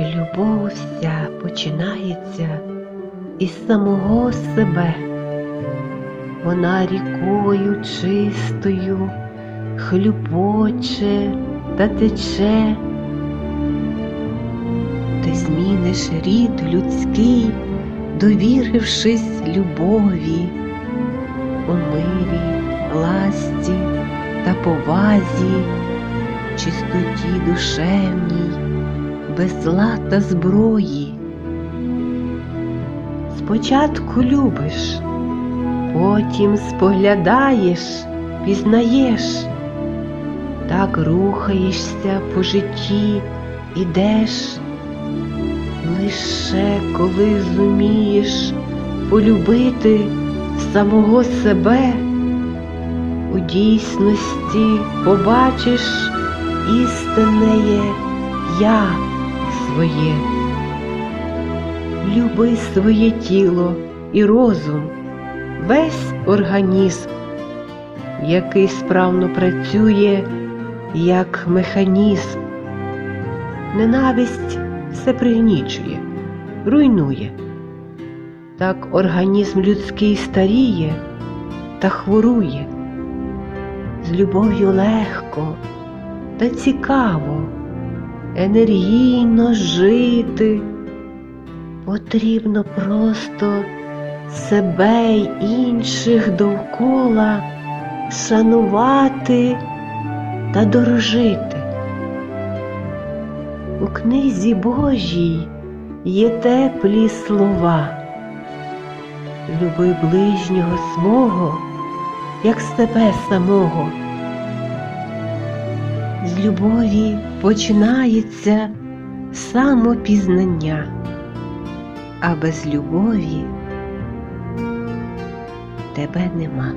Любов вся починається із самого себе. Вона рікою чистою хлюпоче та тече. Ти зміниш рід людський, довірившись любові, у мирі, ласті та повазі, чистоті душевній, без зла та зброї. Спочатку любиш, потім споглядаєш, пізнаєш, так рухаєшся по житті, ідеш, лише коли зумієш полюбити самого себе, у дійсності побачиш істинне я своє. Люби своє тіло і розум, весь організм, який справно працює як механізм. Ненависть все пригнічує, руйнує. Так організм людський старіє та хворує. З любов'ю легко та цікаво, енергійно жити. Потрібно просто себе й інших довкола шанувати та дорожити. У книзі Божій є теплі слова. Люби ближнього свого, як себе самого. З любові починається самопізнання, а без любові тебе нема.